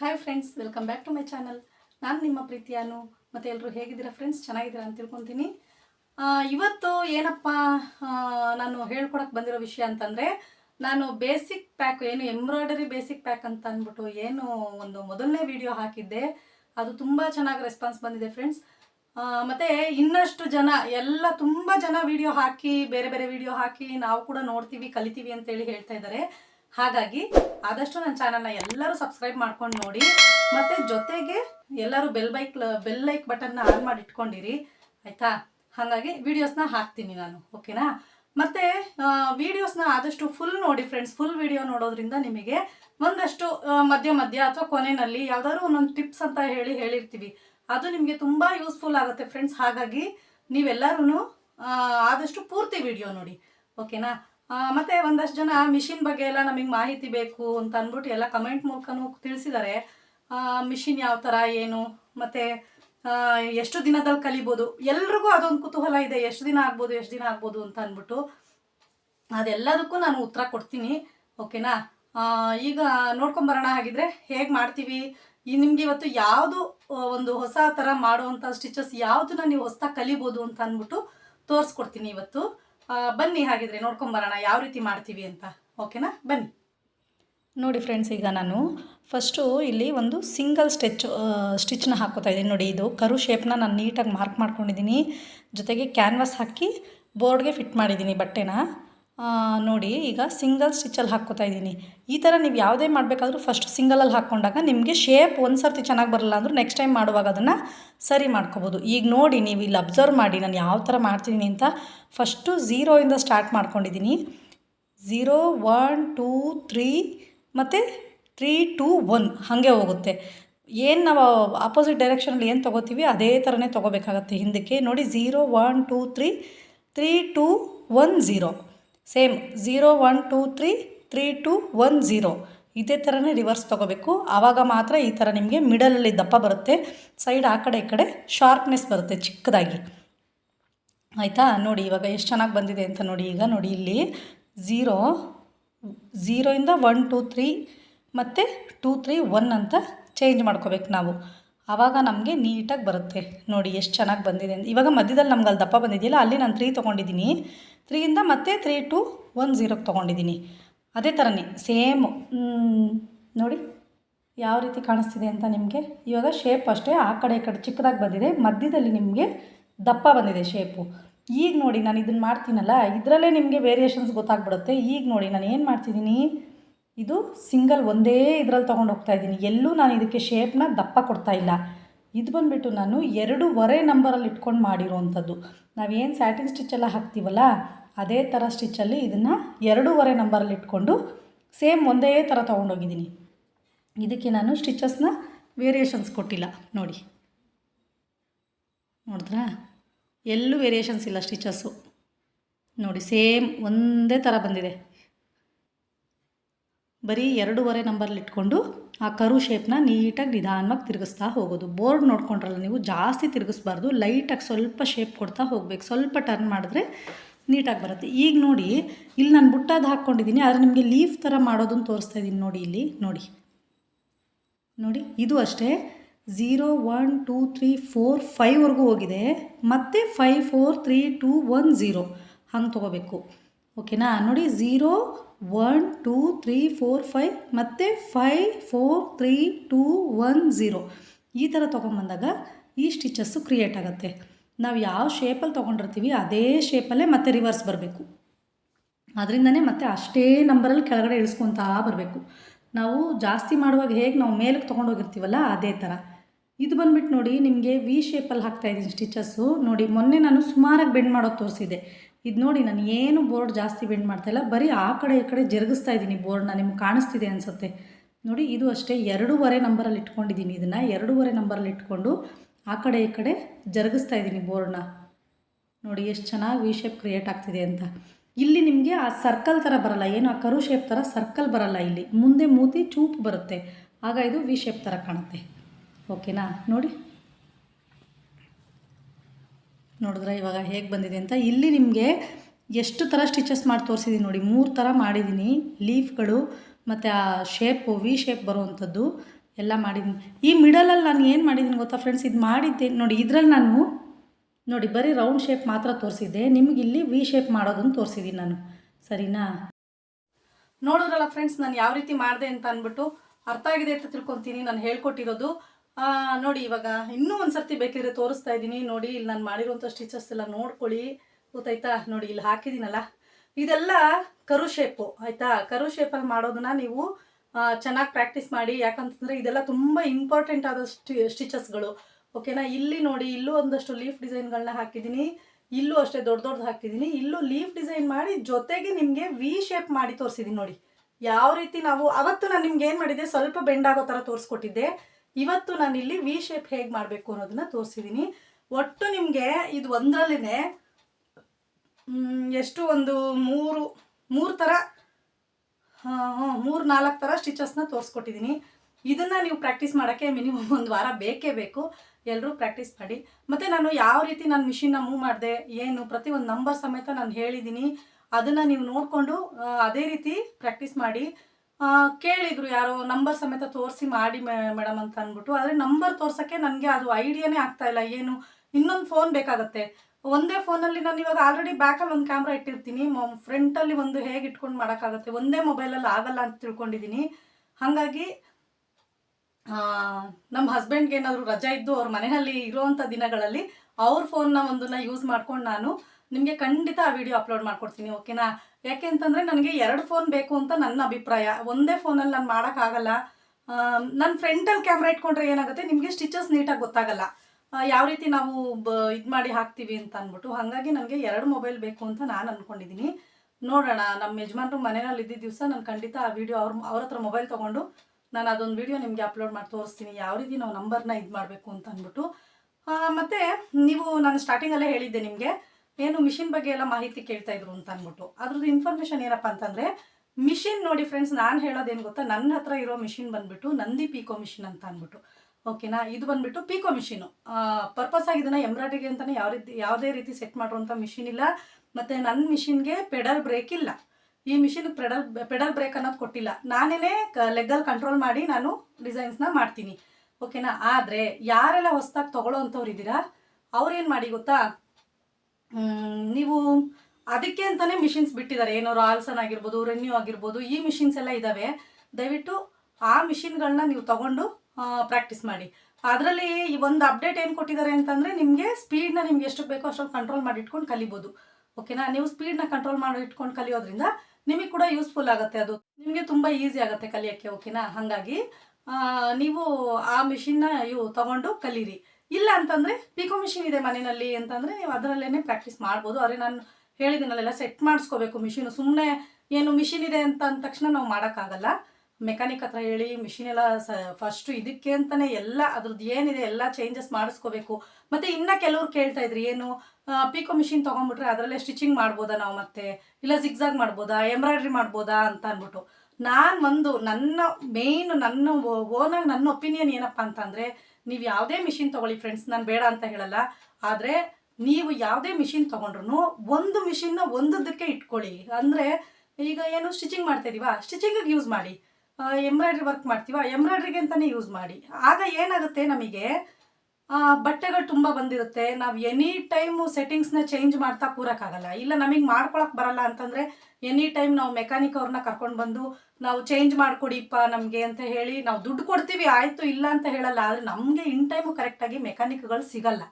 Hi friends welcome back to my channel ನಾನು ನಿಮ್ಮ ಪ್ರೀತಿಯಾನು, ಮತ್ತು ಎಲ್ಲರೂ ಹೇಗಿದ್ದೀರಾ ಫ್ರೆಂಡ್ಸ್ ಚೆನ್ನಾಗಿದ್ದೀರಾ ಅಂತ ತಿಳ್ಕೊತೀನಿ. ಇವತ್ತು ಏನಪ್ಪ ನಾನು ಹೇಳ್ಕೊಡಕ್ಕೆ ಬಂದಿರೋ ವಿಷಯ ಅಂತಂದರೆ, ನಾನು ಬೇಸಿಕ್ ಪ್ಯಾಕ್ ಏನು ಎಂಬ್ರಾಯ್ಡರಿ ಬೇಸಿಕ್ ಪ್ಯಾಕ್ ಅಂತ ಅಂದ್ಬಿಟ್ಟು ಏನು ಒಂದು ಮೊದಲನೇ ವಿಡಿಯೋ ಹಾಕಿದ್ದೆ. ಅದು ತುಂಬ ಚೆನ್ನಾಗಿ ರೆಸ್ಪಾನ್ಸ್ ಬಂದಿದೆ ಫ್ರೆಂಡ್ಸ್ ಮತ್ತು ಇನ್ನಷ್ಟು ಜನ, ಎಲ್ಲ ತುಂಬ ಜನ ವಿಡಿಯೋ ಹಾಕಿ, ಬೇರೆ ಬೇರೆ ವಿಡಿಯೋ ಹಾಕಿ ನಾವು ಕೂಡ ನೋಡ್ತೀವಿ, ಕಲಿತೀವಿ ಅಂತೇಳಿ ಹೇಳ್ತಾ ಇದ್ದಾರೆ. ಹಾಗಾಗಿ ಆದಷ್ಟು ನನ್ನ ಚಾನಲ್ನ ಎಲ್ಲರೂ ಸಬ್ಸ್ಕ್ರೈಬ್ ಮಾಡ್ಕೊಂಡು ನೋಡಿ. ಮತ್ತು ಜೊತೆಗೆ ಎಲ್ಲರೂ ಬೆಲ್ ಬೈಕ್ ಬೆಲ್ ಲೈಕ್ ಬಟನ್ನ ಆನ್ ಮಾಡಿ ಇಟ್ಕೊಂಡಿರಿ. ಆಯಿತಾ? ಹಾಗಾಗಿ ವೀಡಿಯೋಸ್ನ ಹಾಕ್ತೀನಿ ನಾನು ಓಕೆನಾ ಮತ್ತು ವೀಡಿಯೋಸ್ನ ಆದಷ್ಟು ಫುಲ್ ನೋಡಿ ಫ್ರೆಂಡ್ಸ್ ಫುಲ್ ವಿಡಿಯೋ ನೋಡೋದ್ರಿಂದ ನಿಮಗೆ ಒಂದಷ್ಟು ಮಧ್ಯ ಮಧ್ಯ ಅಥವಾ ಕೊನೆಯಲ್ಲಿ ಯಾವ್ದಾದ್ರು ಒಂದೊಂದು ಟಿಪ್ಸ್ ಅಂತ ಹೇಳಿ ಹೇಳಿರ್ತೀವಿ. ಅದು ನಿಮಗೆ ತುಂಬ ಯೂಸ್ಫುಲ್ ಆಗುತ್ತೆ ಫ್ರೆಂಡ್ಸ್ ಹಾಗಾಗಿ ನೀವೆಲ್ಲರೂ ಆದಷ್ಟು ಪೂರ್ತಿ ವಿಡಿಯೋ ನೋಡಿ ಓಕೆನಾ ಮತ್ತೆ ಒಂದಷ್ಟು ಜನ ಮಿಷಿನ್ ಬಗ್ಗೆ ಎಲ್ಲ ನಮಗೆ ಮಾಹಿತಿ ಬೇಕು ಅಂತ ಅಂದ್ಬಿಟ್ಟು ಎಲ್ಲ ಕಮೆಂಟ್ ಮೂಲಕನೂ ತಿಳಿಸಿದ್ದಾರೆ. ಮಿಷಿನ್ ಯಾವ ಥರ ಏನು, ಮತ್ತು ಎಷ್ಟು ದಿನದಲ್ಲಿ ಕಲಿಬೋದು, ಎಲ್ರಿಗೂ ಅದೊಂದು ಕುತೂಹಲ ಇದೆ, ಎಷ್ಟು ದಿನ ಆಗ್ಬೋದು, ಎಷ್ಟು ದಿನ ಆಗ್ಬೋದು ಅಂತ ಅಂದ್ಬಿಟ್ಟು. ಅದೆಲ್ಲದಕ್ಕೂ ನಾನು ಉತ್ತರ ಕೊಡ್ತೀನಿ, ಓಕೆನಾ? ಈಗ ನೋಡ್ಕೊಂಬರೋಣ, ಹಾಗಿದ್ರೆ ಹೇಗೆ ಮಾಡ್ತೀವಿ? ಈ ನಿಮ್ಗೆ ಇವತ್ತು ಯಾವುದು ಒಂದು ಹೊಸ ಥರ ಮಾಡುವಂಥ ಸ್ಟಿಚಸ್ ಯಾವುದನ್ನ ನೀವು ಹೊಸ್ದಾಗಿ ಕಲಿಬೋದು ಅಂತ ಅಂದ್ಬಿಟ್ಟು ತೋರಿಸ್ಕೊಡ್ತೀನಿ ಇವತ್ತು. ಬನ್ನಿ ಹಾಗಿದ್ರೆ ನೋಡ್ಕೊಂಬರೋಣ, ಯಾವ ರೀತಿ ಮಾಡ್ತೀವಿ ಅಂತ. ಓಕೆನಾ? ಬನ್ನಿ. ನೋಡಿ ಫ್ರೆಂಡ್ಸ್ ಈಗ ನಾನು ಫಸ್ಟು ಇಲ್ಲಿ ಒಂದು ಸಿಂಗಲ್ ಸ್ಟಿಚ್ ಸ್ಟಿಚ್ನ ಹಾಕೋತಾ ಇದ್ದೀನಿ. ನೋಡಿ ಇದು ಕರು ಶೇಪ್ನ ನಾನು ನೀಟಾಗಿ ಮಾರ್ಕ್ ಮಾಡ್ಕೊಂಡಿದ್ದೀನಿ. ಜೊತೆಗೆ ಕ್ಯಾನ್ವಾಸ್ ಹಾಕಿ ಬೋರ್ಡ್ಗೆ ಫಿಟ್ ಮಾಡಿದ್ದೀನಿ ಬಟ್ಟೆನ. ನೋಡಿ, ಈಗ ಸಿಂಗಲ್ ಸ್ಟಿಚಲ್ಲಿ ಹಾಕ್ಕೋತಾ ಇದ್ದೀನಿ. ಈ ಥರ ನೀವು ಯಾವುದೇ ಮಾಡಬೇಕಾದ್ರೂ ಫಸ್ಟ್ ಸಿಂಗಲಲ್ಲಿ ಹಾಕ್ಕೊಂಡಾಗ ನಿಮಗೆ ಶೇಪ್ ಒಂದು ಸರ್ತಿ ಚೆನ್ನಾಗಿ ಬರಲ್ಲ ಅಂದರೂ ನೆಕ್ಸ್ಟ್ ಟೈಮ್ ಮಾಡುವಾಗ ಅದನ್ನು ಸರಿ ಮಾಡ್ಕೋಬೋದು. ಈಗ ನೋಡಿ, ನೀವು ಇಲ್ಲಿ ಅಬ್ಸರ್ವ್ ಮಾಡಿ, ನಾನು ಯಾವ ಥರ ಮಾಡ್ತಿದ್ದೀನಿ ಅಂತ ಫಸ್ಟು ಝೀರೋಯಿಂದ ಸ್ಟಾರ್ಟ್ ಮಾಡ್ಕೊಂಡಿದ್ದೀನಿ. ಝೀರೋ ಒನ್ ಟೂ ತ್ರೀ ಮತ್ತು ತ್ರೀ ಟೂ ಒನ್ ಹಾಗೆ ಹೋಗುತ್ತೆ. ಏನು ನಾವು ಆಪೋಸಿಟ್ ಡೈರೆಕ್ಷನಲ್ಲಿ ಏನು ತೊಗೋತೀವಿ ಅದೇ ಥರನೇ ತೊಗೋಬೇಕಾಗತ್ತೆ ಹಿಂದಕ್ಕೆ. ನೋಡಿ zero one two three three two one zero same zero one two three three two one zero ಇದೇ ಥರನೇ ರಿವರ್ಸ್ ತೊಗೋಬೇಕು. ಆವಾಗ ಮಾತ್ರ ಈ ಥರ ನಿಮಗೆ ಮಿಡಲಲ್ಲಿ ದಪ್ಪ ಬರುತ್ತೆ. ಸೈಡ್ ಆ ಕಡೆ ಈ ಕಡೆ ಶಾರ್ಪ್ನೆಸ್ ಬರುತ್ತೆ ಚಿಕ್ಕದಾಗಿ. ಆಯಿತಾ? ನೋಡಿ, ಇವಾಗ ಎಷ್ಟು ಚೆನ್ನಾಗಿ ಬಂದಿದೆ ಅಂತ ನೋಡಿ, ಈಗ ನೋಡಿ ಇಲ್ಲಿ. ಝೀರೋ ಝೀರೋಯಿಂದ ಒನ್ ಟೂ ತ್ರೀ ಮತ್ತು ಟೂ ತ್ರೀ ಒನ್ ಅಂತ ಚೇಂಜ್ ಮಾಡ್ಕೋಬೇಕು ನಾವು. ಆವಾಗ ನಮಗೆ ನೀಟಾಗಿ ಬರುತ್ತೆ. ನೋಡಿ ಎಷ್ಟು ಚೆನ್ನಾಗಿ ಬಂದಿದೆ ಅಂತ. ಇವಾಗ ಮಧ್ಯದಲ್ಲಿ ನಮ್ಗೆ ಅಲ್ಲಿ ದಪ್ಪ ಬಂದಿದೆಯಲ್ಲ, ಅಲ್ಲಿ ನಾನು ತ್ರೀ ತೊಗೊಂಡಿದ್ದೀನಿ. ತ್ರೀಯಿಂದ ಮತ್ತೆ ತ್ರೀ ಟು ಒನ್ ಝೀರೋಗೆ ತೊಗೊಂಡಿದ್ದೀನಿ. ಅದೇ ಥರನೇ ಸೇಮ್ ನೋಡಿ ಯಾವ ರೀತಿ ಕಾಣಿಸ್ತಿದೆ ಅಂತ ನಿಮಗೆ. ಇವಾಗ ಶೇಪ್ ಅಷ್ಟೇ, ಆ ಕಡೆ, ಈ ಕಡೆ ಚಿಕ್ಕದಾಗಿ ಬಂದಿದೆ. ಮಧ್ಯದಲ್ಲಿ ನಿಮಗೆ ದಪ್ಪ ಬಂದಿದೆ ಶೇಪು ಈಗ ನೋಡಿ, ನಾನು ಇದನ್ನು ಮಾಡ್ತೀನಲ್ಲ, ಇದರಲ್ಲೇ ನಿಮಗೆ ವೇರಿಯೇಷನ್ಸ್ ಗೊತ್ತಾಗ್ಬಿಡುತ್ತೆ. ಈಗ ನೋಡಿ, ನಾನು ಏನು ಮಾಡ್ತಿದ್ದೀನಿ? ಇದು ಸಿಂಗಲ್ ಒಂದೇ ಇದರಲ್ಲಿ ತೊಗೊಂಡು ಹೋಗ್ತಾ ಇದ್ದೀನಿ. ಎಲ್ಲೂ ನಾನು ಇದಕ್ಕೆ ಶೇಪ್ನ ದಪ್ಪ ಕೊಡ್ತಾ ಇಲ್ಲ. ಇದು ಬಂದುಬಿಟ್ಟು ನಾನು ಎರಡೂವರೆ ನಂಬರಲ್ಲಿ ಇಟ್ಕೊಂಡು ಮಾಡಿರೋವಂಥದ್ದು ನಾವೇನು ಸ್ಯಾಟಿನ್ ಸ್ಟಿಚ್ ಎಲ್ಲ ಹಾಕ್ತೀವಲ್ಲ, ಅದೇ ಥರ ಸ್ಟಿಚ್ಚಲ್ಲಿ ಇದನ್ನು ಎರಡೂವರೆ ನಂಬರಲ್ಲಿ ಇಟ್ಕೊಂಡು ಸೇಮ್ ಒಂದೇ ಥರ ತೊಗೊಂಡೋಗಿದ್ದೀನಿ ಇದಕ್ಕೆ ನಾನು ಸ್ಟಿಚಸ್ನ ವೇರಿಯೇಷನ್ಸ್ ಕೊಟ್ಟಿಲ್ಲ. ನೋಡಿ. ನೋಡಿದ್ರಾ? ಎಲ್ಲೂ ವೇರಿಯೇಷನ್ಸ್ ಇಲ್ಲ ಸ್ಟಿಚಸ್ಸು ನೋಡಿ, ಸೇಮ್ ಒಂದೇ ಥರ ಬಂದಿದೆ. ಬರೀ ಎರಡೂವರೆ ನಂಬರ್ಲಿ ಇಟ್ಕೊಂಡು ಆ ಕರು ಶೇಪ್ನ ನೀಟಾಗಿ ನಿಧಾನವಾಗಿ ತಿರುಗಿಸ್ತಾ ಹೋಗೋದು. ಬೋರ್ಡ್ ನೋಡ್ಕೊಂಡ್ರಲ್ಲ ನೀವು ಜಾಸ್ತಿ ತಿರುಗಿಸ್ಬಾರ್ದು ಲೈಟಾಗಿ ಸ್ವಲ್ಪ ಶೇಪ್ ಕೊಡ್ತಾ ಹೋಗ್ಬೇಕು. ಸ್ವಲ್ಪ ಟರ್ನ್ ಮಾಡಿದ್ರೆ ನೀಟಾಗಿ ಬರುತ್ತೆ. ಈಗ ನೋಡಿ, ಇಲ್ಲಿ ನಾನು ಬುಟ್ಟಾದ ಹಾಕ್ಕೊಂಡಿದ್ದೀನಿ ಆದರೆ ನಿಮಗೆ ಲೀಫ್ ಥರ ಮಾಡೋದನ್ನು ತೋರಿಸ್ತಾ ಇದ್ದೀನಿ ನೋಡಿ ಇಲ್ಲಿ. ನೋಡಿ. ನೋಡಿ, ಇದು ಅಷ್ಟೇ. Zero one two three four ಫೈವ್ವರೆಗೂ ಹೋಗಿದೆ. ಮತ್ತು five four three two one zero ಹಂಗೆ ತೊಗೋಬೇಕು. ಓಕೆನಾ ನೋಡಿ zero one, two, three, four, five ಮತ್ತು five, four, three, two, one, zero ಈ ಥರ ತೊಗೊಂಬಂದಾಗ ಈ ಸ್ಟಿಚಸ್ಸು ಕ್ರಿಯೇಟ್ ಆಗುತ್ತೆ. ನಾವು ಯಾವ ಶೇಪಲ್ಲಿ ತೊಗೊಂಡಿರ್ತೀವಿ ಅದೇ ಶೇಪಲ್ಲೇ ಮತ್ತೆ ರಿವರ್ಸ್ ಬರಬೇಕು. ಅದರಿಂದನೇ ಮತ್ತೆ ಅಷ್ಟೇ ನಂಬರಲ್ಲಿ ಕೆಳಗಡೆ ಇಳಿಸ್ಕೊತಾ ಬರಬೇಕು. ನಾವು ಜಾಸ್ತಿ ಮಾಡುವಾಗ ಹೇಗೆ ನಾವು ಮೇಲಕ್ಕೆ ತೊಗೊಂಡೋಗಿರ್ತೀವಲ್ಲ ಅದೇ ಥರ. ಇದು ಬಂದ್ಬಿಟ್ಟು ನೋಡಿ ನಿಮಗೆ ವಿ ಶೇಪಲ್ಲಿ ಹಾಕ್ತಾಯಿದ್ದೀನಿ ಸ್ಟಿಚಸ್ಸು. ನೋಡಿ ಮೊನ್ನೆ ನಾನು ಸುಮಾರಾಗಿ ಬೆಂಡ್ ಮಾಡೋದು ತೋರಿಸಿದ್ದೆ. ಇದು ನೋಡಿ ನಾನು ಏನು ಬೋರ್ಡ್ ಜಾಸ್ತಿ ಬೆಂಡ್ ಮಾಡ್ತಾಯಿಲ್ಲ ಬರೀ ಆ ಕಡೆ ಈ ಕಡೆ ಜರುಗಿಸ್ತಾ ಇದ್ದೀನಿ ಬೋರ್ಡ್ನ. ನಿಮ್ಗೆ ಕಾಣಿಸ್ತಿದೆ ಅನಿಸುತ್ತೆ. ನೋಡಿ, ಇದು ಅಷ್ಟೇ ಎರಡೂವರೆ ನಂಬರಲ್ಲಿ ಇಟ್ಕೊಂಡಿದ್ದೀನಿ ಇದನ್ನು. ಎರಡೂವರೆ ನಂಬರಲ್ಲಿ ಇಟ್ಕೊಂಡು ಆ ಕಡೆ ಈ ಕಡೆ ಜರುಗಿಸ್ತಾ ಇದ್ದೀನಿ ಬೋರ್ಡ್ನ. ನೋಡಿ, ಎಷ್ಟು ಚೆನ್ನಾಗಿ ವಿ ಶೇಪ್ ಕ್ರಿಯೇಟ್ ಆಗ್ತಿದೆ ಅಂತ. ಇಲ್ಲಿ ನಿಮಗೆ ಆ ಸರ್ಕಲ್ ಥರ ಬರಲ್ಲ. ಏನು ಆ ಕರು ಶೇಪ್ ಥರ ಸರ್ಕಲ್ ಬರಲ್ಲ ಇಲ್ಲಿ. ಮುಂದೆ ಮೂತಿ ಚೂಪು ಬರುತ್ತೆ. ಆಗ ಇದು ವಿ ಶೇಪ್ ಥರ ಕಾಣುತ್ತೆ. ಓಕೆನಾ ನೋಡಿ. ನೋಡಿದ್ರೆ ಇವಾಗ ಹೇಗೆ ಬಂದಿದೆ ಅಂತ. ಇಲ್ಲಿ ನಿಮಗೆ ಎಷ್ಟು ಥರ ಸ್ಟಿಚಸ್ ಮಾಡಿ ತೋರಿಸಿದ್ದೀನಿ ನೋಡಿ. ಮೂರು ಥರ ಮಾಡಿದ್ದೀನಿ ಲೀಫ್ಗಳು ಮತ್ತು ಆ ಶೇಪು ವಿ ಶೇಪ್ ಬರುವಂಥದ್ದು ಎಲ್ಲ ಮಾಡಿದ್ದೀನಿ ಈ ಮಿಡಲಲ್ಲಿ ನಾನು ಏನು ಮಾಡಿದ್ದೀನಿ ಗೊತ್ತಾ ಫ್ರೆಂಡ್ಸ್ ಇದು ಮಾಡಿದ್ದೆ. ನೋಡಿ, ಇದರಲ್ಲಿ ನಾನು ನೋಡಿ, ಬರೀ ರೌಂಡ್ ಶೇಪ್ ಮಾತ್ರ ತೋರಿಸಿದ್ದೆ. ನಿಮ್ಗೆ ಇಲ್ಲಿ ವಿ ಶೇಪ್ ಮಾಡೋದನ್ನು ತೋರಿಸಿದ್ದೀನಿ ನಾನು. ಸರಿನಾ? ನೋಡಿದ್ರಲ್ಲ ಫ್ರೆಂಡ್ಸ್ ನಾನು ಯಾವ ರೀತಿ ಮಾಡಿದೆ ಅಂತ ಅಂದ್ಬಿಟ್ಟು ಅರ್ಥ ಆಗಿದೆ ಅಂತ ತಿಳ್ಕೊತೀನಿ. ನಾನು ಹೇಳ್ಕೊಟ್ಟಿರೋದು ನೋಡಿ, ಇವಾಗ ಇನ್ನೂ ಒಂದು ಸರ್ತಿ ಬೇಕಿದ್ರೆ ತೋರಿಸ್ತಾ ಇದ್ದೀನಿ. ನೋಡಿ, ಇಲ್ಲಿ ನಾನು ಮಾಡಿರುವಂಥ ಸ್ಟಿಚಸ್ ಎಲ್ಲ ನೋಡ್ಕೊಳ್ಳಿ. ಗೊತ್ತಾಯ್ತಾ? ನೋಡಿ, ಇಲ್ಲಿ ಹಾಕಿದ್ದೀನಲ್ಲ. ಇದೆಲ್ಲ ಕರು ಶೇಪು ಆಯಿತಾ? ಕರು ಶೇಪಲ್ಲಿ ಮಾಡೋದನ್ನ ನೀವು ಚೆನ್ನಾಗಿ ಪ್ರಾಕ್ಟೀಸ್ ಮಾಡಿ. ಯಾಕಂತಂದರೆ ಇದೆಲ್ಲ ತುಂಬ ಇಂಪಾರ್ಟೆಂಟ್ ಆದ ಸ್ಟಿ ಸ್ಟಿಚಸ್ಗಳು ಓಕೆನಾ ಇಲ್ಲಿ ನೋಡಿ, ಇಲ್ಲೂ ಒಂದಷ್ಟು ಲೀಫ್ ಡಿಸೈನ್ಗಳನ್ನ ಹಾಕಿದ್ದೀನಿ. ಇಲ್ಲೂ ಅಷ್ಟೇ ದೊಡ್ಡ ದೊಡ್ಡದು ಹಾಕಿದ್ದೀನಿ. ಇಲ್ಲೂ ಲೀಫ್ ಡಿಸೈನ್ ಮಾಡಿ ಜೊತೆಗೆ ನಿಮಗೆ ವಿ ಶೇಪ್ ಮಾಡಿ ತೋರಿಸಿದ್ದೀನಿ ನೋಡಿ. ಯಾವ ರೀತಿ ನಾವು, ಅವತ್ತು ನಾನು ನಿಮ್ಗೆ ಏನು ಮಾಡಿದ್ದೆ? ಸ್ವಲ್ಪ ಬೆಂಡ್ ಆಗೋ ಥರ ತೋರಿಸ್ಕೊಟ್ಟಿದ್ದೆ. ಇವತ್ತು ನಾನು ಇಲ್ಲಿ ವಿ ಶೇಪ್ ಹೇಗೆ ಮಾಡಬೇಕು ಅನ್ನೋದನ್ನ ತೋರಿಸಿದ್ದೀನಿ ಒಟ್ಟು ನಿಮಗೆ ಇದು ಒಂದರಲ್ಲೇ ಎಷ್ಟು ಒಂದು ಮೂರು ಮೂರು ಥರ ಮೂರು ನಾಲ್ಕು ಥರ ಸ್ಟಿಚಸ್ನ ತೋರಿಸ್ಕೊಟ್ಟಿದ್ದೀನಿ ಇದನ್ನು ನೀವು ಪ್ರಾಕ್ಟೀಸ್ ಮಾಡೋಕ್ಕೆ ಮಿನಿಮಮ್ ಒಂದು ವಾರ ಬೇಕೇ ಬೇಕು. ಎಲ್ಲರೂ ಪ್ರಾಕ್ಟೀಸ್ ಮಾಡಿ. ಮತ್ತು ನಾನು ಯಾವ ರೀತಿ ನಾನು ಮಿಷಿನ್ನ ಮೂವ್ ಮಾಡಿದೆ, ಏನು, ಪ್ರತಿ ಒಂದು ನಂಬರ್ ಸಮೇತ ನಾನು ಹೇಳಿದ್ದೀನಿ ಅದನ್ನು ನೀವು ನೋಡಿಕೊಂಡು ಅದೇ ರೀತಿ ಪ್ರಾಕ್ಟೀಸ್ ಮಾಡಿ. ಕೇಳಿದ್ರು ಯಾರೋ ನಂಬರ್ ಸಮೇತ ತೋರಿಸಿ ಮಾಡಿ ಮೇಡಮ್ ಅಂತ ಅಂದ್ಬಿಟ್ಟು. ಆದರೆ ನಂಬರ್ ತೋರ್ಸೋಕ್ಕೆ ನನಗೆ ಅದು ಐಡಿಯಾನೇ ಆಗ್ತಾ ಇಲ್ಲ. ಏನು, ಇನ್ನೊಂದು ಫೋನ್ ಬೇಕಾಗತ್ತೆ. ಒಂದೇ ಫೋನಲ್ಲಿ ನಾನು ಇವಾಗ ಆಲ್ರೆಡಿ ಬ್ಯಾಕಲ್ಲಿ ಒಂದು ಕ್ಯಾಮ್ರಾ ಇಟ್ಟಿರ್ತೀನಿ. ಫ್ರಂಟಲ್ಲಿ ಒಂದು ಹೇಗೆ ಇಟ್ಕೊಂಡು ಮಾಡೋಕ್ಕಾಗತ್ತೆ, ಒಂದೇ ಮೊಬೈಲಲ್ಲಿ ಆಗಲ್ಲ ಅಂತ ತಿಳ್ಕೊಂಡಿದ್ದೀನಿ ಹಾಗಾಗಿ ನಮ್ಮ ಹಸ್ಬೆಂಡ್ಗೆ ಏನಾದರೂ ರಜಾ ಇದ್ದು ಅವ್ರ ಮನೆಯಲ್ಲಿ ಇರುವಂಥ ದಿನಗಳಲ್ಲಿ ಅವ್ರ ಫೋನ್ನ ಒಂದನ್ನು ಯೂಸ್ ಮಾಡ್ಕೊಂಡು ನಾನು ನಿಮಗೆ ಖಂಡಿತ ಆ ವಿಡಿಯೋ ಅಪ್ಲೋಡ್ ಮಾಡ್ಕೊಡ್ತೀನಿ ಓಕೆನಾ ಯಾಕೆ ಅಂತಂದರೆ ನನಗೆ ಎರಡು ಫೋನ್ ಬೇಕು ಅಂತ ನನ್ನ ಅಭಿಪ್ರಾಯ. ಒಂದೇ ಫೋನಲ್ಲಿ ನಾನು ಮಾಡೋಕ್ಕಾಗಲ್ಲ. ನನ್ನ ಫ್ರಂಟಲ್ಲಿ ಕ್ಯಾಮ್ರಾ ಇಟ್ಕೊಂಡ್ರೆ ಏನಾಗುತ್ತೆ? ನಿಮಗೆ ಸ್ಟಿಚಸ್ ನೀಟಾಗಿ ಗೊತ್ತಾಗಲ್ಲ. ಯಾವ ರೀತಿ ನಾವು ಬ, ಇದು ಮಾಡಿ ಹಾಕ್ತೀವಿ ಅಂತ ಅಂದ್ಬಿಟ್ಟು. ಹಾಗಾಗಿ ನನಗೆ ಎರಡು ಮೊಬೈಲ್ ಬೇಕು ಅಂತ ನಾನು ಅಂದ್ಕೊಂಡಿದ್ದೀನಿ ನೋಡೋಣ ನಮ್ಮ ಯಜಮಾನ್ರು ಮನೆಯಲ್ಲಿ ಇದ್ದಿದ್ದ ದಿವಸ ನಾನು ಖಂಡಿತ ಆ ವಿಡಿಯೋ ಅವ್ರ ಅವ್ರ ಹತ್ರ ಮೊಬೈಲ್ ತೊಗೊಂಡು ನಾನು ಅದೊಂದು ವಿಡಿಯೋ ನಿಮಗೆ ಅಪ್ಲೋಡ್ ಮಾಡಿ ತೋರಿಸ್ತೀನಿ. ಯಾವ ರೀತಿ ನಾವು ನಂಬರ್ನ ಇದು ಮಾಡಬೇಕು ಅಂತ ಅಂದ್ಬಿಟ್ಟು. ಮತ್ತು ನೀವು ನಾನು ಸ್ಟಾರ್ಟಿಂಗಲ್ಲೇ ಹೇಳಿದ್ದೆ ನಿಮಗೆ. ಏನು ಮಿಷಿನ್ ಬಗ್ಗೆ ಎಲ್ಲ ಮಾಹಿತಿ ಕೇಳ್ತಾ ಇದ್ರು ಅಂತ ಅಂದ್ಬಿಟ್ಟು. ಅದ್ರದ್ದು ಇನ್ಫಾರ್ಮೇಷನ್ ಏನಪ್ಪ ಅಂತಂದರೆ, ಮಿಷಿನ್ ನೋಡಿ ಫ್ರೆಂಡ್ಸ್ ನಾನು ಹೇಳೋದೇನು ಗೊತ್ತಾ? ನನ್ನ ಹತ್ರ ಇರೋ ಮಿಷಿನ್ ಬಂದ್ಬಿಟ್ಟು ನಂದಿ ಪಿಕೋ ಮಿಷಿನ್ ಅಂತ ಅಂದ್ಬಿಟ್ಟು. ಓಕೆನಾ? ಇದು ಬಂದ್ಬಿಟ್ಟು ಪೀಕೋ ಮಿಷಿನು. ಪರ್ಪಸ್ ಆಗಿ ಇದನ್ನು ಎಂಬ್ರಾಯ್ಡ್ರಿಗೆ ಅಂತಲೇ ಯಾವ ರೀತಿ, ಯಾವುದೇ ರೀತಿ ಸೆಟ್ ಮಾಡಿರುವಂಥ ಮಿಷಿನ್ ಇಲ್ಲ. ಮತ್ತು ನನ್ನ ಮಿಷಿನ್ಗೆ ಪೆಡಲ್ ಬ್ರೇಕ್ ಇಲ್ಲ. ಈ ಮಿಷಿನ್ಗೆ ಪೆಡಲ್ ಪೆಡಲ್ ಬ್ರೇಕ್ ಅನ್ನೋದು ಕೊಟ್ಟಿಲ್ಲ. ನಾನೇ ಲೆಗ್ಗಲ್ಲಿ ಕಂಟ್ರೋಲ್ ಮಾಡಿ ನಾನು ಡಿಸೈನ್ಸ್ನ ಮಾಡ್ತೀನಿ. ಓಕೆನಾ? ಆದರೆ, ಯಾರೆಲ್ಲ ಹೊಸ್ದಾಗಿ ತೊಗೊಳ್ಳೋ ಅಂಥವ್ರು ಇದ್ದೀರಾ? ಅವ್ರೇನು ಮಾಡಿ ಗೊತ್ತಾ? ನೀವು ಅದಕ್ಕೆ ಅಂತಲೇ ಮಿಷಿನ್ಸ್ ಬಿಟ್ಟಿದ್ದಾರೆ. ಏನೋ ರಾಲ್ಸನ್ ಆಗಿರ್ಬೋದು ರೆನ್ಯೂ ಆಗಿರ್ಬೋದು, ಈ ಮಿಷಿನ್ಸ್ ಎಲ್ಲ ಇದ್ದಾವೆ ದಯವಿಟ್ಟು ಆ ಮಿಷಿನ್ಗಳನ್ನ ನೀವು ತಗೊಂಡು ಪ್ರಾಕ್ಟೀಸ್ ಮಾಡಿ. ಅದರಲ್ಲಿ ಈ ಒಂದು ಅಪ್ಡೇಟ್ ಏನು ಕೊಟ್ಟಿದ್ದಾರೆ ಅಂತಂದರೆ ನಿಮಗೆ ಸ್ಪೀಡ್ನ ನಿಮ್ಗೆ ಎಷ್ಟು ಬೇಕೋ ಅಷ್ಟೊಂದು ಕಂಟ್ರೋಲ್ ಮಾಡಿ ಇಟ್ಕೊಂಡು ಕಲಿಬೋದು. ಓಕೆನಾ ನೀವು ಸ್ಪೀಡ್ನ ಕಂಟ್ರೋಲ್ ಮಾಡಿ ಇಟ್ಕೊಂಡು ಕಲಿಯೋದ್ರಿಂದ ನಿಮಗೆ ಕೂಡ ಯೂಸ್ಫುಲ್ ಆಗುತ್ತೆ ಅದು. ನಿಮಗೆ ತುಂಬ ಈಸಿ ಆಗುತ್ತೆ ಕಲಿಯೋಕ್ಕೆ ಓಕೆನಾ ಹಾಗಾಗಿ ನೀವು ಆ ಮಿಷಿನ್ನ ಇವು ತಗೊಂಡು ಕಲೀರಿ. ಇಲ್ಲ ಅಂತಂದರೆ ಪಿಕೋ ಮಿಷಿನ್ ಇದೆ ಮನೆಯಲ್ಲಿ ಅಂತಂದರೆ ನೀವು ಅದರಲ್ಲೇನೆ ಪ್ರಾಕ್ಟೀಸ್ ಮಾಡ್ಬೋದು. ಆದರೆ ನಾನು ಹೇಳಿದ್ದೀನಲ್ಲೆಲ್ಲ ಸೆಟ್ ಮಾಡಿಸ್ಕೋಬೇಕು ಮಿಷಿನು ಸುಮ್ಮನೆ ಏನು ಮಿಷಿನ್ ಇದೆ ಅಂತ ಅಂದ ತಕ್ಷಣ ನಾವು ಮಾಡೋಕ್ಕಾಗಲ್ಲ. ಮೆಕ್ಯಾನಿಕ್ ಹತ್ರ ಹೇಳಿ ಮಿಷಿನ್ ಎಲ್ಲ ಸ ಫಸ್ಟು ಇದಕ್ಕೆ ಅಂತಲೇ ಎಲ್ಲ ಅದ್ರದ್ದು ಏನಿದೆ ಎಲ್ಲ ಚೇಂಜಸ್ ಮಾಡಿಸ್ಕೋಬೇಕು. ಮತ್ತು ಇನ್ನು ಕೆಲವ್ರು ಕೇಳ್ತಾ ಇದ್ರಿ, ಏನು ಪಿಕೋ ಮಿಷಿನ್ ತೊಗೊಂಡ್ಬಿಟ್ರೆ ಅದರಲ್ಲೇ ಸ್ಟಿಚಿಂಗ್ ಮಾಡ್ಬೋದಾ ನಾವು ಮತ್ತೆ? ಇಲ್ಲ ಜಿಗ್ಜಾಗ್ ಮಾಡ್ಬೋದಾ? ಎಂಬ್ರಾಯ್ಡ್ರಿ ಮಾಡ್ಬೋದಾ ಅಂತ ಅಂದ್ಬಿಟ್ಟು. ನಾನು ಒಂದು ನನ್ನ ಮೇಯ್ನ್ ನನ್ನ ಓನಾಗಿ ನನ್ನ ಒಪಿನಿಯನ್ ಏನಪ್ಪ ಅಂತಂದರೆ ನೀವು ಯಾವುದೇ ಮಿಷಿನ್ ತೊಗೊಳ್ಳಿ ಫ್ರೆಂಡ್ಸ್ ನಾನು ಬೇಡ ಅಂತ ಹೇಳಲ್ಲ. ಆದರೆ ನೀವು ಯಾವುದೇ ಮಿಷಿನ್ ತೊಗೊಂಡ್ರು ಒಂದು ಮಿಷಿನ್ನ ಒಂದದಕ್ಕೆ ಇಟ್ಕೊಳ್ಳಿ. ಅಂದರೆ ಈಗ ಏನು ಸ್ಟಿಚಿಂಗ್ ಮಾಡ್ತಾ ಇದೀವಾ? ಸ್ಟಿಚಿಂಗಿಗೆ ಯೂಸ್ ಮಾಡಿ. ಎಂಬ್ರಾಯ್ಡ್ರಿ ವರ್ಕ್ ಮಾಡ್ತೀವಾ? ಎಂಬ್ರಾಯ್ಡ್ರಿಗೆ ಅಂತಲೇ ಯೂಸ್ ಮಾಡಿ. ಆಗ ಏನಾಗುತ್ತೆ ನಮಗೆ? ಬಟ್ಟೆಗಳು ತುಂಬ ಬಂದಿರುತ್ತೆ. ನಾವು ಎನಿ ಟೈಮು ಸೆಟ್ಟಿಂಗ್ಸ್ನ ಚೇಂಜ್ ಮಾಡ್ತಾ ಕೂರಕ್ಕಾಗಲ್ಲ. ಇಲ್ಲ, ನಮಗೆ ಮಾಡ್ಕೊಳಕ್ಕೆ ಬರಲ್ಲ ಅಂತಂದರೆ ಎನಿ ಟೈಮ್ ನಾವು ಮೆಕ್ಯಾನಿಕ್ ಅವ್ರನ್ನ ಕರ್ಕೊಂಡು ಬಂದು ನಾವು ಚೇಂಜ್ ಮಾಡಿಕೊಡಿಪ್ಪ ನಮಗೆ ಅಂತ ಹೇಳಿ ನಾವು ದುಡ್ಡು ಕೊಡ್ತೀವಿ, ಆಯಿತು, ಇಲ್ಲ ಅಂತ ಹೇಳಲ್ಲ. ಆದರೆ ನಮಗೆ ಇನ್ ಟೈಮು ಕರೆಕ್ಟಾಗಿ ಮೆಕ್ಯಾನಿಕ್ಗಳು ಸಿಗಲ್ಲ.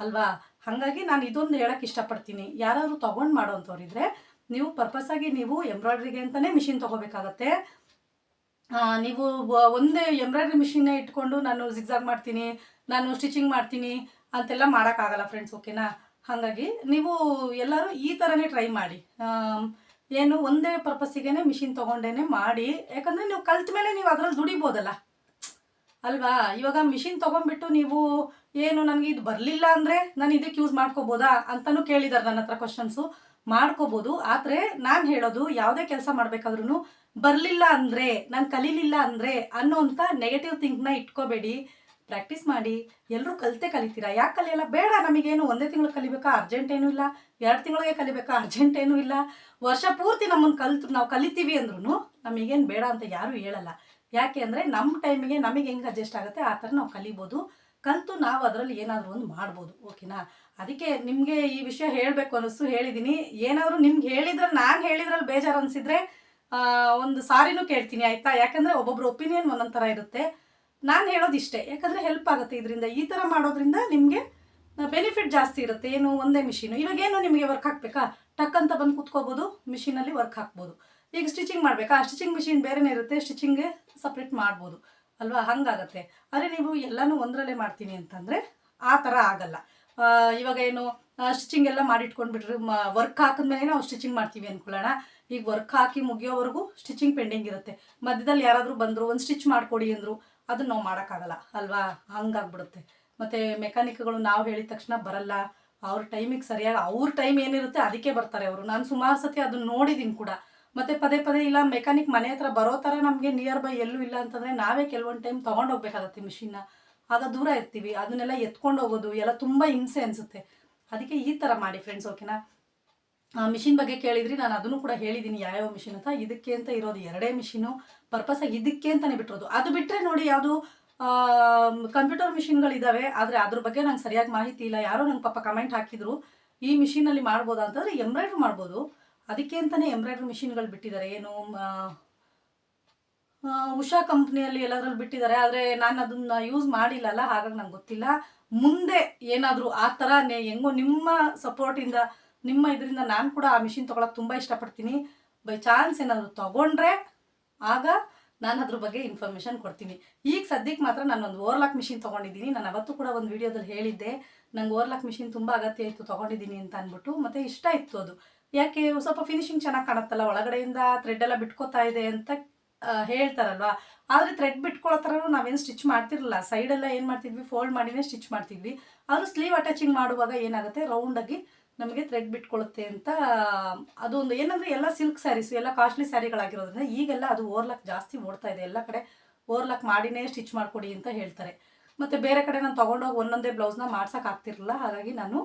ಅಲ್ವಾ? ಹಾಗಾಗಿ ನಾನು ಇದೊಂದು ಹೇಳಕ್ಕೆ ಇಷ್ಟಪಡ್ತೀನಿ. ಯಾರಾದರೂ ತೊಗೊಂಡು ಮಾಡೋವಂಥವ್ರಿದ್ರೆ ನೀವು ಪರ್ಪಸ್ ಆಗಿ ನೀವು ಎಂಬ್ರಾಯ್ಡ್ರಿಗೆ ಅಂತಲೇ ಮಿಷಿನ್ ತೊಗೋಬೇಕಾಗತ್ತೆ. ನೀವು ಒಂದೇ ಎಂಬ್ರಾಯ್ಡ್ರಿ ಮಿಷಿನ್ನೇ ಇಟ್ಕೊಂಡು ನಾನು ಜಿಗ್ಜಾಗ್ ಮಾಡ್ತೀನಿ, ನಾನು ಸ್ಟಿಚಿಂಗ್ ಮಾಡ್ತೀನಿ ಅಂತೆಲ್ಲ ಮಾಡೋಕ್ಕಾಗಲ್ಲ ಫ್ರೆಂಡ್ಸ್ ಓಕೆನಾ ಹಾಗಾಗಿ ನೀವು ಎಲ್ಲರೂ ಈ ಥರನೇ ಟ್ರೈ ಮಾಡಿ. ಏನು ಒಂದೇ ಪರ್ಪಸ್ಸಿಗೆ ಮಿಷಿನ್ ತೊಗೊಂಡೇನೆ ಮಾಡಿ. ಯಾಕಂದರೆ ನೀವು ಕಲ್ತ ಮೇಲೆ ನೀವು ಅದರಲ್ಲಿ ದುಡಿಬೋದಲ್ಲ. ಅಲ್ವಾ? ಇವಾಗ ಮಿಷಿನ್ ತೊಗೊಂಡ್ಬಿಟ್ಟು ನೀವು ಏನು ನನಗೆ ಇದು ಬರಲಿಲ್ಲ ಅಂದರೆ ನಾನು ಇದಕ್ಕೆ ಯೂಸ್ ಮಾಡ್ಕೋಬೋದಾ ಅಂತಲೂ ಕೇಳಿದ್ದಾರೆ ನನ್ನ ಹತ್ರ ಕ್ವಶನ್ಸು ಮಾಡ್ಕೋಬೋದು, ಆದರೆ ನಾನು ಹೇಳೋದು ಯಾವುದೇ ಕೆಲಸ ಮಾಡಬೇಕಾದ್ರೂ ಬರಲಿಲ್ಲ ಅಂದರೆ, ನಾನು ಕಲೀಲಿಲ್ಲ ಅಂದರೆ ಅನ್ನೋಂಥ ನೆಗೆಟಿವ್ ಥಿಂಕ್ನ ಇಟ್ಕೋಬೇಡಿ. ಪ್ರಾಕ್ಟೀಸ್ ಮಾಡಿ. ಎಲ್ಲರೂ ಕಲಿತೆ ಕಲಿತೀರಾ? ಯಾಕೆ ಕಲಿಯಲ್ಲ? ಬೇಡ, ನಮಗೇನು ಒಂದೇ ತಿಂಗಳು ಕಲಿಬೇಕಾ? ಅರ್ಜೆಂಟ್ ಏನೂ ಇಲ್ಲ. ಎರಡು ತಿಂಗಳಿಗೆ ಕಲಿಬೇಕಾ? ಅರ್ಜೆಂಟ್ ಏನೂ ಇಲ್ಲ. ವರ್ಷ ಪೂರ್ತಿ ನಮ್ಮನ್ನು ಕಲಿತು ನಾವು ಕಲಿತೀವಿ ಅಂದ್ರೂ ನಮಗೇನು ಬೇಡ ಅಂತ ಯಾರೂ ಹೇಳಲ್ಲ. ಯಾಕೆ ಅಂದರೆ ನಮ್ಮ ಟೈಮಿಗೆ ನಮಗೆ ಹೆಂಗೆ ಅಡ್ಜಸ್ಟ್ ಆಗುತ್ತೆ ಆ ಥರ ನಾವು ಕಲಿಬೋದು. ಕಲಿತು ನಾವು ಅದರಲ್ಲಿ ಏನಾದರೂ ಒಂದು ಮಾಡ್ಬೋದು. ಓಕೆನಾ? ಅದಕ್ಕೆ ನಿಮಗೆ ಈ ವಿಷಯ ಹೇಳಬೇಕು ಅನ್ನಿಸ್ತು ಹೇಳಿದ್ದೀನಿ ಏನಾದರೂ ನಿಮ್ಗೆ ಹೇಳಿದ್ರೆ ನಾನು ಹೇಳಿದ್ರಲ್ಲಿ ಬೇಜಾರು ಅನಿಸಿದ್ರೆ ಒಂದು ಸಾರಿನೂ ಕೇಳ್ತೀನಿ, ಆಯಿತಾ? ಯಾಕಂದರೆ ಒಬ್ಬೊಬ್ರು ಒಪಿನಿಯನ್ ಒಂದೊಂದು ಥರ ಇರುತ್ತೆ. ನಾನು ಹೇಳೋದು ಇಷ್ಟೇ ಯಾಕಂದರೆ ಹೆಲ್ಪ್ ಆಗುತ್ತೆ ಇದರಿಂದ. ಈ ಥರ ಮಾಡೋದ್ರಿಂದ ನಿಮಗೆ ಬೆನಿಫಿಟ್ ಜಾಸ್ತಿ ಇರುತ್ತೆ. ಏನು, ಒಂದೇ ಮಿಷಿನು ಇವಾಗೇನು ನಿಮಗೆ ವರ್ಕ್ ಹಾಕಬೇಕಾ? ಟಕ್ ಅಂತ ಬಂದು ಕೂತ್ಕೋಬೋದು ಮಿಷಿನಲ್ಲಿ ವರ್ಕ್ ಹಾಕ್ಬೋದು. ಈಗ ಸ್ಟಿಚಿಂಗ್ ಮಾಡಬೇಕಾ? ಸ್ಟಿಚಿಂಗ್ ಮಿಷಿನ್ ಬೇರೆನೇ ಇರುತ್ತೆ. ಸ್ಟಿಚಿಂಗ್ಗೆ ಸಪ್ರೇಟ್ ಮಾಡ್ಬೋದು. ಅಲ್ವಾ? ಹಂಗಾಗತ್ತೆ. ಆದರೆ ನೀವು ಎಲ್ಲನೂ ಒಂದರಲ್ಲೇ ಮಾಡ್ತೀನಿ ಅಂತಂದರೆ ಆ ಥರ ಆಗಲ್ಲ. ಇವಾಗ ಏನು ಸ್ಟಿಚಿಂಗ್ ಎಲ್ಲ ಮಾಡಿಟ್ಕೊಂಡ್ಬಿಟ್ರೆ ವರ್ಕ್ ಹಾಕಿದ್ಮೇಲೆ ನಾವು ಸ್ಟಿಚಿಂಗ್ ಮಾಡ್ತೀವಿ ಅನ್ಕೊಳ್ಳೋಣ. ಈಗ ವರ್ಕ್ ಹಾಕಿ ಮುಗಿಯೋವರೆಗೂ ಸ್ಟಿಚಿಂಗ್ ಪೆಂಡಿಂಗ್ ಇರುತ್ತೆ. ಮಧ್ಯದಲ್ಲಿ ಯಾರಾದರೂ ಬಂದರು, ಒಂದು ಸ್ಟಿಚ್ ಮಾಡಿಕೊಡಿ ಅಂದರು, ಅದನ್ನ ನಾವು ಮಾಡೋಕ್ಕಾಗಲ್ಲ, ಅಲ್ವಾ? ಹಂಗಾಗ್ಬಿಡುತ್ತೆ. ಮತ್ತು ಮೆಕ್ಯಾನಿಕ್ಗಳು ನಾವು ಹೇಳಿದ ತಕ್ಷಣ ಬರಲ್ಲ. ಅವ್ರ ಟೈಮಿಗೆ ಸರಿಯಾಗಿ, ಅವ್ರ ಟೈಮ್ ಏನಿರುತ್ತೆ ಅದಕ್ಕೆ ಬರ್ತಾರೆ ಅವರು. ನಾನು ಸುಮಾರು ಸತಿ ಅದನ್ನು ನೋಡಿದ್ದೀನಿ ಕೂಡ. ಮತ್ತು ಪದೇ ಪದೇ ಇಲ್ಲ ಮೆಕ್ಯಾನಿಕ್ ಮನೆ ಹತ್ರ ಬರೋ ಥರ ನಮಗೆ ನಿಯರ್ ಬೈ ಎಲ್ಲೂ ಇಲ್ಲ ಅಂತಂದರೆ ನಾವೇ ಕೆಲವೊಂದು ಟೈಮ್ ತೊಗೊಂಡೋಗ್ಬೇಕಾಗತ್ತೆ ಮಿಷಿನ್ನ ಆಗ ದೂರ ಇರ್ತೀವಿ, ಅದನ್ನೆಲ್ಲ ಎತ್ಕೊಂಡು ಹೋಗೋದು, ಎಲ್ಲ ತುಂಬ ಹಿಂಸೆ ಅನಿಸುತ್ತೆ. ಅದಕ್ಕೆ ಈ ಥರ ಮಾಡಿ ಫ್ರೆಂಡ್ಸ್ ಓಕೆನಾ ಮಿಷಿನ್ ಬಗ್ಗೆ ಕೇಳಿದ್ರಿ, ನಾನು ಅದನ್ನು ಕೂಡ ಹೇಳಿದ್ದೀನಿ ಯಾವ್ಯಾವ ಮಿಷಿನ್ ಅಂತ. ಇದಕ್ಕೆ ಅಂತ ಇರೋದು ಎರಡೇ ಮಿಷಿನು ಪರ್ಪಸಾಗಿ ಇದಕ್ಕೆ ಅಂತಲೇ ಬಿಟ್ಟಿರೋದು. ಅದು ಬಿಟ್ಟರೆ ನೋಡಿ ಯಾವುದು ಕಂಪ್ಯೂಟರ್ ಮಿಷಿನ್ಗಳಿದ್ದಾವೆ ಆದರೆ ಅದ್ರ ಬಗ್ಗೆ ನಂಗೆ ಸರಿಯಾಗಿ ಮಾಹಿತಿ ಇಲ್ಲ. ಯಾರೋ ನಂಗೆ ಪಾಪ ಕಮೆಂಟ್ ಹಾಕಿದ್ರು, ಈ ಮಿಷಿನಲ್ಲಿ ಮಾಡ್ಬೋದಾ ಅಂತಂದರೆ ಎಂಬ್ರಾಯ್ಡ್ರಿ ಮಾಡ್ಬೋದು. ಅದಕ್ಕೆ ಅಂತಲೇ ಎಂಬ್ರಾಯ್ಡ್ರಿ ಮಿಷಿನ್ಗಳು ಬಿಟ್ಟಿದ್ದಾರೆ. ಏನು ಉಷಾ ಕಂಪ್ನಿಯಲ್ಲಿ ಎಲ್ಲದ್ರಲ್ಲಿ ಬಿಟ್ಟಿದ್ದಾರೆ, ಆದರೆ ನಾನು ಅದನ್ನ ಯೂಸ್ ಮಾಡಿಲ್ಲಲ್ಲ, ಹಾಗಾಗಿ ನಂಗೆ ಗೊತ್ತಿಲ್ಲ. ಮುಂದೆ ಏನಾದರೂ ಆ ಥರ ಹೆಂಗೋ ನಿಮ್ಮ ಸಪೋರ್ಟಿಂದ ನಿಮ್ಮ ಇದರಿಂದ ನಾನು ಕೂಡ ಆ ಮಿಷಿನ್ ತೊಗೊಳಕ್ಕೆ ತುಂಬ ಇಷ್ಟಪಡ್ತೀನಿ. ಬೈ ಚಾನ್ಸ್ ಏನಾದರೂ ತೊಗೊಂಡ್ರೆ, ಆಗ ನಾನು ಅದ್ರ ಬಗ್ಗೆ ಇನ್ಫಾರ್ಮೇಷನ್ ಕೊಡ್ತೀನಿ. ಈಗ ಸದ್ಯಕ್ಕೆ ಮಾತ್ರ ನಾನೊಂದು ಓರ್ಲಾಕ್ ಮಿಷಿನ್ ತೊಗೊಂಡಿದ್ದೀನಿ. ನಾನು ಅವತ್ತು ಕೂಡ ಒಂದು ವಿಡಿಯೋದಲ್ಲಿ ಹೇಳಿದ್ದೆ. ನಂಗೆ ಓರ್ಲಾಕ್ ಮಿಷಿನ್ ತುಂಬ ಅಗತ್ಯ ಇತ್ತು, ತೊಗೊಂಡಿದ್ದೀನಿ ಅಂತ ಅಂದ್ಬಿಟ್ಟು, ಮತ್ತು ಇಷ್ಟ ಇತ್ತು ಅದು. ಯಾಕೆ, ಸ್ವಲ್ಪ ಫಿನಿಶಿಂಗ್ ಚೆನ್ನಾಗಿ ಕಾಣುತ್ತಲ್ಲ, ಒಳಗಡೆಯಿಂದ ಥ್ರೆಡ್ ಎಲ್ಲ ಬಿಟ್ಕೋತಾ ಇದೆ ಅಂತ ಹೇಳ್ತಾರಲ್ವಾ? ಆದರೆ ಥ್ರೆಡ್ ಬಿಟ್ಕೊಳ್ಳೋ ಥರನೂ ನಾವೇನು ಸ್ಟಿಚ್ ಮಾಡ್ತಿರಲಿಲ್ಲ. ಸೈಡೆಲ್ಲ ಏನು ಮಾಡ್ತಿದ್ವಿ? ಫೋಲ್ಡ್ ಮಾಡಿನೇ ಸ್ಟಿಚ್ ಮಾಡ್ತಿದ್ವಿ. ಆದರೂ ಸ್ಲೀವ್ ಅಟ್ಯಾಚಿಂಗ್ ಮಾಡುವಾಗ ಏನಾಗುತ್ತೆ? ರೌಂಡಾಗಿ ನಮಗೆ ಥ್ರೆಡ್ ಬಿಟ್ಕೊಳ್ಳುತ್ತೆ ಅಂತ, ಅದೊಂದು ಏನಂದರೆ ಎಲ್ಲ ಸಿಲ್ಕ್ ಸ್ಯಾರೀಸು ಎಲ್ಲ ಕಾಸ್ಟ್ಲಿ ಸ್ಯಾರಿಗಳಾಗಿರೋದ್ರಿಂದ ಈಗೆಲ್ಲ ಅದು ಓರ್ಲಾಕ್ ಜಾಸ್ತಿ ಓಡ್ತಾ ಇದೆ. ಎಲ್ಲ ಕಡೆ ಓರ್ಲಾಕ್ ಮಾಡಿನೇ ಸ್ಟಿಚ್ ಮಾಡಿಕೊಡಿ ಅಂತ ಹೇಳ್ತಾರೆ. ಮತ್ತು ಬೇರೆ ಕಡೆ ನಾನು ತೊಗೊಂಡೋಗಿ ಒಂದೊಂದೇ ಬ್ಲೌಸ್ನ ಮಾಡ್ಸೋಕ್ಕಾಗ್ತಿರಲಿಲ್ಲ. ಹಾಗಾಗಿ ನಾನು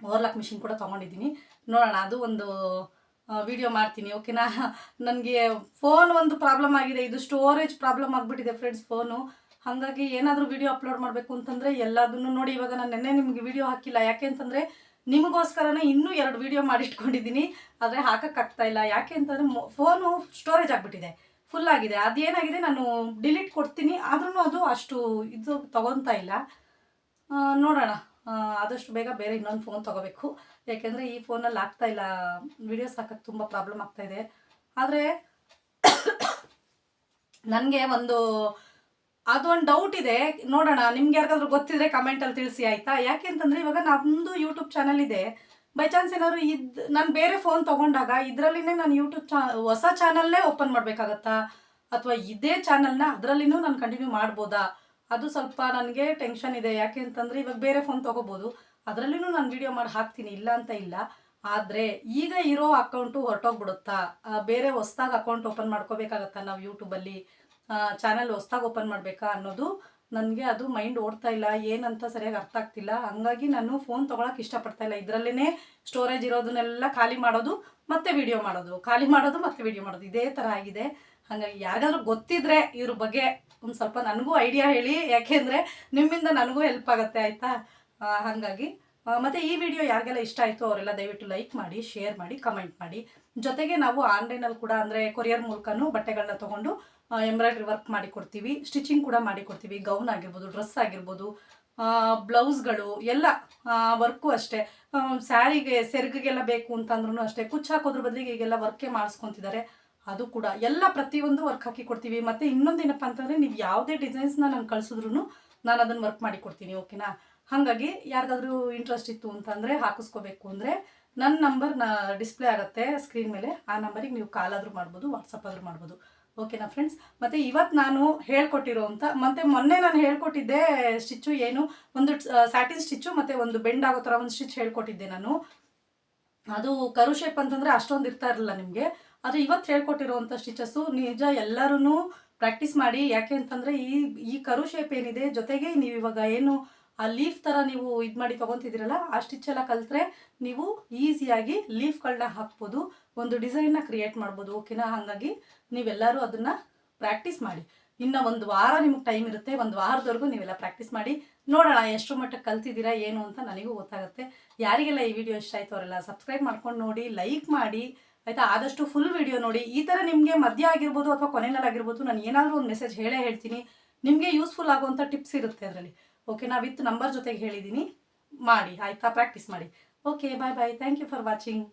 ಓರ್ಲಾಕ್ ಮಿಷಿನ್ ಕೂಡ ತೊಗೊಂಡಿದ್ದೀನಿ. ನೋಡೋಣ, ಅದು ಒಂದು ವಿಡಿಯೋ ಮಾಡ್ತೀನಿ ಓಕೆನಾ ನನಗೆ ಫೋನ್ ಒಂದು ಪ್ರಾಬ್ಲಮ್ ಆಗಿದೆ. ಇದು ಸ್ಟೋರೇಜ್ ಪ್ರಾಬ್ಲಮ್ ಆಗಿಬಿಟ್ಟಿದೆ ಫ್ರೆಂಡ್ಸ್ ಫೋನು ಹಾಗಾಗಿ ಏನಾದರೂ ವಿಡಿಯೋ ಅಪ್ಲೋಡ್ ಮಾಡಬೇಕು ಅಂತಂದರೆ ಎಲ್ಲದನ್ನು ನೋಡಿ. ಇವಾಗ ನಾನು ನೆನ್ನೆ ನಿಮಗೆ ವಿಡಿಯೋ ಹಾಕಿಲ್ಲ. ಯಾಕೆ ಅಂತಂದರೆ ನಿಮಗೋಸ್ಕರನೇ ಇನ್ನೂ ಎರಡು ವಿಡಿಯೋ ಮಾಡಿಟ್ಕೊಂಡಿದ್ದೀನಿ ಆದರೆ ಹಾಕೋಕ್ಕಾಗ್ತಾ ಇಲ್ಲ. ಯಾಕೆ ಅಂತಂದರೆ ಫೋನು ಸ್ಟೋರೇಜ್ ಆಗಿಬಿಟ್ಟಿದೆ. ಫುಲ್ ಆಗಿದೆ. ಅದೇನಾಗಿದೆ, ನಾನು ಡಿಲೀಟ್ ಕೊಡ್ತೀನಿ. ಆದ್ರೂ ಅದು ಅಷ್ಟು ಇದು ತಗೊತಾ ಇಲ್ಲ. ನೋಡೋಣ. ಆದಷ್ಟು ಬೇಗ ಬೇರೆ ಇನ್ನೊಂದು ಫೋನ್ ತೊಗೋಬೇಕು. ಯಾಕೆಂದರೆ ಈ ಫೋನಲ್ಲಿ ಆಗ್ತಾ ಇಲ್ಲ. ವಿಡಿಯೋಸ್ ಹಾಕಕ್ಕೆ ತುಂಬ ಪ್ರಾಬ್ಲಮ್ ಆಗ್ತಾ ಇದೆ. ಆದರೆ ನನಗೆ ಒಂದು, ಅದೊಂದು ಡೌಟ್ ಇದೆ. ನೋಡೋಣ, ನಿಮ್ಗೆ ಯಾರಿಗಾದ್ರೂ ಗೊತ್ತಿದ್ರೆ ಕಮೆಂಟಲ್ಲಿ ತಿಳಿಸಿ, ಆಯಿತಾ? ಯಾಕೆ ಅಂತಂದರೆ ಇವಾಗ ನಮ್ಮದು ಯೂಟ್ಯೂಬ್ ಚಾನಲ್ ಇದೆ. ಬೈ ಚಾನ್ಸ್ ಏನಾದ್ರು ಇದ್, ನಾನು ಬೇರೆ ಫೋನ್ ತೊಗೊಂಡಾಗ ಇದರಲ್ಲಿನೇ ನಾನು ಯೂಟ್ಯೂಬ್ ಚಾ ಹೊಸ ಚಾನಲ್ನೇ ಓಪನ್ ಮಾಡಬೇಕಾಗತ್ತಾ? ಅಥವಾ ಇದೇ ಚಾನಲ್ನ ಅದರಲ್ಲಿನೂ ನಾನು ಕಂಟಿನ್ಯೂ ಮಾಡ್ಬೋದಾ? ಅದು ಸ್ವಲ್ಪ ನನಗೆ ಟೆನ್ಷನ್ ಇದೆ. ಯಾಕೆ ಅಂತಂದರೆ ಇವಾಗ ಬೇರೆ ಫೋನ್ ತೊಗೋಬೋದು. ಅದರಲ್ಲಿನೂ ನಾನು ವಿಡಿಯೋ ಮಾಡಿ ಹಾಕ್ತೀನಿ. ಇಲ್ಲ ಅಂತ ಇಲ್ಲ. ಆದರೆ ಈಗ ಇರೋ ಅಕೌಂಟು ಹೊರಟೋಗ್ಬಿಡುತ್ತಾ? ಬೇರೆ ಹೊಸ್ದಾಗಿ ಅಕೌಂಟ್ ಓಪನ್ ಮಾಡ್ಕೋಬೇಕಾಗತ್ತಾ ನಾವು ಯೂಟ್ಯೂಬಲ್ಲಿ ಚಾನಲ್ ಹೊಸ್ದಾಗಿ ಓಪನ್ ಮಾಡಬೇಕಾ ಅನ್ನೋದು ನನಗೆ ಅದು ಮೈಂಡ್ ಓಡ್ತಾ ಇಲ್ಲ. ಏನಂತ ಸರಿಯಾಗಿ ಅರ್ಥ ಆಗ್ತಿಲ್ಲ. ಹಂಗಾಗಿ ನಾನು ಫೋನ್ ತೊಗೊಳಕ್ಕೆ ಇಷ್ಟಪಡ್ತಾ ಇಲ್ಲ. ಇದರಲ್ಲೇ ಸ್ಟೋರೇಜ್ ಇರೋದನ್ನೆಲ್ಲ ಖಾಲಿ ಮಾಡೋದು, ಮತ್ತೆ ವಿಡಿಯೋ ಮಾಡೋದು. ಖಾಲಿ ಮಾಡೋದು, ಮತ್ತೆ ವಿಡಿಯೋ ಮಾಡೋದು. ಇದೇ ಥರ ಆಗಿದೆ. ಹಾಗಾಗಿ ಯಾರಾದರೂ ಗೊತ್ತಿದ್ರೆ ಇವ್ರ ಬಗ್ಗೆ ಒಂದು ಸ್ವಲ್ಪ ನನಗೂ ಐಡಿಯಾ ಹೇಳಿ. ಯಾಕೆಂದರೆ ನಿಮ್ಮಿಂದ ನನಗೂ ಹೆಲ್ಪ್ ಆಗುತ್ತೆ, ಆಯಿತಾ? ಹಾಗಾಗಿ ಮತ್ತು ಈ ವಿಡಿಯೋ ಯಾರಿಗೆಲ್ಲ ಇಷ್ಟ ಆಯಿತು ಅವರೆಲ್ಲ ದಯವಿಟ್ಟು ಲೈಕ್ ಮಾಡಿ ಶೇರ್ ಮಾಡಿ ಕಮೆಂಟ್ ಮಾಡಿ. ಜೊತೆಗೆ ನಾವು ಆನ್ಲೈನಲ್ಲಿ ಕೂಡ ಅಂದರೆ ಕೊರಿಯರ್ ಮೂಲಕನೂ ಬಟ್ಟೆಗಳನ್ನ ತೊಗೊಂಡು ಎಂಬ್ರಾಯ್ಡ್ರಿ ವರ್ಕ್ ಮಾಡಿ ಕೊಡ್ತೀವಿ. ಸ್ಟಿಚಿಂಗ್ ಕೂಡ ಮಾಡಿ ಕೊಡ್ತೀವಿ. ಗೌನ್ ಆಗಿರ್ಬೋದು ಡ್ರೆಸ್ ಆಗಿರ್ಬೋದು ಬ್ಲೌಸ್ಗಳು ಎಲ್ಲ ವರ್ಕು ಅಷ್ಟೇ. ಸ್ಯಾರಿಗೆ ಸೆರಗಿಗೆಲ್ಲ ಬೇಕು ಅಂತಂದ್ರೂ ಅಷ್ಟೇ. ಕುಚ್ಚು ಹಾಕೋದ್ರ ಬದಲಿಗೆ ಈಗೆಲ್ಲ ವರ್ಕೇ ಮಾಡಿಸ್ಕೊತಿದ್ದಾರೆ. ಅದು ಕೂಡ ಎಲ್ಲ ಪ್ರತಿಯೊಂದು ವರ್ಕ್ ಹಾಕಿ ಕೊಡ್ತೀವಿ. ಮತ್ತು ಇನ್ನೊಂದೇನಪ್ಪ ಅಂತಂದರೆ ನೀವು ಯಾವುದೇ ಡಿಸೈನ್ಸ್ನ ನಾನು ಕಳಿಸಿದ್ರು ನಾನು ಅದನ್ನು ವರ್ಕ್ ಮಾಡಿ ಕೊಡ್ತೀನಿ ಓಕೆನಾ ಹಾಗಾಗಿ ಯಾರಿಗಾದ್ರೂ ಇಂಟ್ರೆಸ್ಟ್ ಇತ್ತು ಅಂತಂದರೆ ಹಾಕಿಸ್ಕೋಬೇಕು ಅಂದರೆ ನನ್ನ ನಂಬರ್ನ ಡಿಸ್ಪ್ಲೇ ಆಗುತ್ತೆ ಸ್ಕ್ರೀನ್ ಮೇಲೆ. ಆ ನಂಬರಿಗೆ ನೀವು ಕಾಲ್ ಆದರೂ ಮಾಡ್ಬೋದು ವಾಟ್ಸಪ್ ಆದರೂ ಮಾಡ್ಬೋದು. ಓಕೆನಾ ಫ್ರೆಂಡ್ಸ್ ಮತ್ತು ಇವತ್ತು ನಾನು ಹೇಳ್ಕೊಟ್ಟಿರೋ ಅಂತ, ಮತ್ತು ಮೊನ್ನೆ ನಾನು ಹೇಳ್ಕೊಟ್ಟಿದ್ದೆ ಸ್ಟಿಚ್ಚು ಏನು, ಒಂದು ಸ್ಯಾಟಿನ್ ಸ್ಟಿಚ್ಚು ಮತ್ತು ಒಂದು ಬೆಂಡ್ ಆಗೋ ಥರ ಒಂದು ಸ್ಟಿಚ್ ಹೇಳ್ಕೊಟ್ಟಿದ್ದೆ ನಾನು. ಅದು ಕರು ಶೇಪ್ ಅಂತಂದರೆ ಅಷ್ಟೊಂದು ಇರ್ತಾ ಇರಲಿಲ್ಲ ನಿಮಗೆ. ಆದರೆ ಇವತ್ತು ಹೇಳ್ಕೊಟ್ಟಿರುವಂಥ ಸ್ಟಿಚಸ್ಸು ನಿಜ ಎಲ್ಲರೂ ಪ್ರಾಕ್ಟೀಸ್ ಮಾಡಿ. ಯಾಕೆ ಅಂತಂದರೆ ಈ ಈ ಕರು ಶೇಪ್ ಏನಿದೆ, ಜೊತೆಗೆ ನೀವು ಇವಾಗ ಏನು ಆ ಲೀಫ್ ಥರ ನೀವು ಇದು ಮಾಡಿ ತೊಗೊತಿದ್ದೀರಲ್ಲ, ಆ ಸ್ಟಿಚ್ ಎಲ್ಲ ಕಲಿತ್ರೆ ನೀವು ಈಸಿಯಾಗಿ ಲೀಫ್ಗಳನ್ನ ಹಾಕ್ಬೋದು, ಒಂದು ಡಿಸೈನ್ನ ಕ್ರಿಯೇಟ್ ಮಾಡ್ಬೋದು. ಓಕೆನಾ ಹಾಗಾಗಿ ನೀವೆಲ್ಲರೂ ಅದನ್ನು ಪ್ರಾಕ್ಟೀಸ್ ಮಾಡಿ. ಇನ್ನು ಒಂದು ವಾರ ನಿಮಗೆ ಟೈಮ್ ಇರುತ್ತೆ, ಒಂದು ವಾರದವರೆಗೂ ನೀವೆಲ್ಲ ಪ್ರಾಕ್ಟೀಸ್ ಮಾಡಿ. ನೋಡೋಣ ಎಷ್ಟು ಮಟ್ಟಕ್ಕೆ ಕಲ್ತಿದ್ದೀರಾ, ಏನು ಅಂತ ನನಗೂ ಗೊತ್ತಾಗುತ್ತೆ. ಯಾರಿಗೆಲ್ಲ ಈ ವಿಡಿಯೋ ಇಷ್ಟ ಆಯಿತು ಅವರೆಲ್ಲ ಸಬ್ಸ್ಕ್ರೈಬ್ ಮಾಡ್ಕೊಂಡು ನೋಡಿ ಲೈಕ್ ಮಾಡಿ. ಆಯಿತಾ? ಆದಷ್ಟು ಫುಲ್ ವಿಡಿಯೋ ನೋಡಿ. ಈ ಥರ ನಿಮಗೆ ಮಧ್ಯ ಆಗಿರ್ಬೋದು ಅಥವಾ ಕೊನೆಯಲ್ಲಾಗಿರ್ಬೋದು ನಾನು ಏನಾದರೂ ಒಂದು ಮೆಸೇಜ್ ಹೇಳೇ ಹೇಳ್ತೀನಿ. ನಿಮಗೆ ಯೂಸ್ಫುಲ್ ಆಗುವಂಥ ಟಿಪ್ಸ್ ಇರುತ್ತೆ ಅದರಲ್ಲಿ. ಓಕೆ ನಾ ವಿತ್ ನಂಬರ್ ಜೊತೆಗೆ ಹೇಳಿದ್ದೀನಿ ಮಾಡಿ, ಆಯಿತಾ? ಪ್ರಾಕ್ಟೀಸ್ ಮಾಡಿ. Okay bye bye thank you for watching